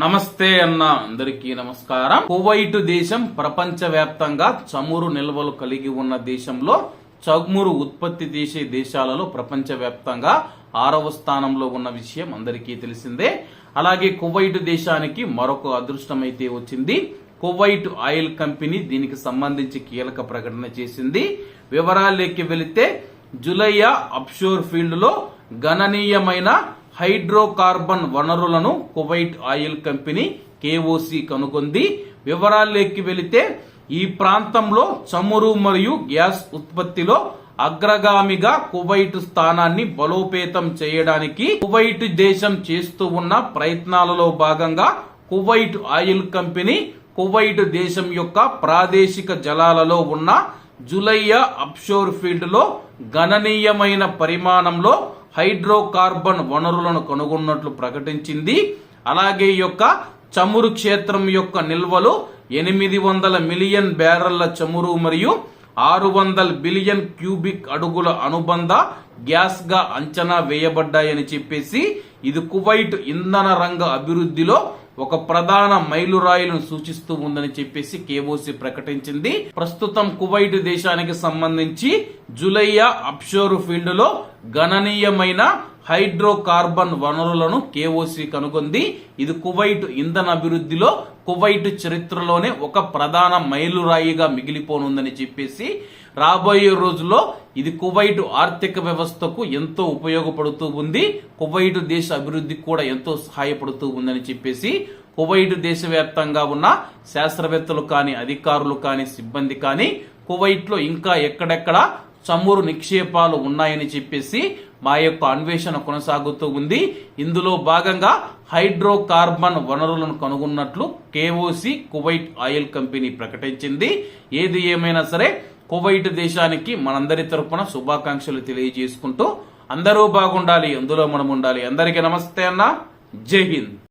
నమస్తే అన్న అందరికీ నమస్కారం. కువైట్ దేశం ప్రపంచ వ్యాప్తంగా చమురు నిల్వలు కలిగి ఉన్న దేశంలో చమురు ఉత్పత్తి చేసే దేశాలలో ప్రపంచ వ్యాప్తంగా ఆరవ స్థానంలో ఉన్న విషయం అందరికీ తెలిసిందే. అలాగే కువైట్ దేశానికి మరొక అదృష్టం అయితే వచ్చింది. కువైట్ ఆయిల్ కంపెనీ దీనికి సంబంధించి కీలక ప్రకటన చేసింది. వివరాల్లోకి వెళితే జులైయా అప్షోర్ ఫీల్డ్లో గణనీయమైన హైడ్రోకార్బన్ వనరులను కువైట్ ఆయిల్ కంపెనీ కేఓసి కనుగొంది. వివరాల్లోకి వెళితే ఈ ప్రాంతంలో చమురు మరియు గ్యాస్ ఉత్పత్తిలో అగ్రగామిగా కువైట్ స్థానాన్ని బలోపేతం చేయడానికి కువైట్ దేశం చేస్తూ ఉన్న ప్రయత్నాలలో భాగంగా కువైట్ ఆయిల్ కంపెనీ కువైట్ దేశం యొక్క ప్రాదేశిక జలాలలో ఉన్న జులైయా అప్షోర్ ఫీల్డ్లో గణనీయమైన పరిమాణంలో హైడ్రోకార్బన్ వనరులను కనుగొన్నట్లు ప్రకటించింది. అలాగే ఈ యొక్క చమురు క్షేత్రం యొక్క నిల్వలు ఎనిమిది వందల మిలియన్ బ్యారెళ్ళ చమురు మరియు ఆరు వందల బిలియన్ క్యూబిక్ అడుగుల అనుబంధ గ్యాస్గా అంచనా వేయబడ్డాయని చెప్పేసి ఇది కువైట్ ఇంధన రంగ అభివృద్ధిలో ఒక ప్రధాన మైలురాయిలను సూచిస్తూ ఉందని చెప్పేసి కేఓసి ప్రకటించింది. ప్రస్తుతం కువైట్ దేశానికి సంబంధించి జులైయా అప్షోర్ ఫీల్డ్లో గణనీయమైన హైడ్రోకార్బన్ వనరులను కేఓసి కనుగొంది. ఇది కువైట్ ఇంధన అభివృద్ధిలో కువైట్ చరిత్రలోనే ఒక ప్రధాన మైలురాయిగా మిగిలిపోనుందని చెప్పేసి రాబోయే రోజుల్లో ఇది కువైట్ ఆర్థిక వ్యవస్థకు ఎంతో ఉపయోగపడుతూ ఉంది. కువైట్ దేశ అభివృద్ధికి కూడా ఎంతో సహాయపడుతూ ఉందని చెప్పేసి కువైట్ దేశవ్యాప్తంగా ఉన్న శాస్త్రవేత్తలు కానీ అధికారులు కానీ సిబ్బంది కానీ కువైట్లో ఇంకా ఎక్కడెక్కడ చమురు నిక్షేపాలు ఉన్నాయని చెప్పేసి మా యొక్క అన్వేషణ కొనసాగుతూ ఉంది. ఇందులో భాగంగా హైడ్రోకార్బన్ వనరులను కనుగొన్నట్లు కేఓసి కువైట్ ఆయిల్ కంపెనీ ప్రకటించింది. ఏది ఏమైనా సరే కువైట్ దేశానికి మనందరి తరపున శుభాకాంక్షలు తెలియజేసుకుంటూ అందరూ బాగుండాలి అందులో మనం ఉండాలి అందరికీ నమస్తే అన్న. జై హింద్.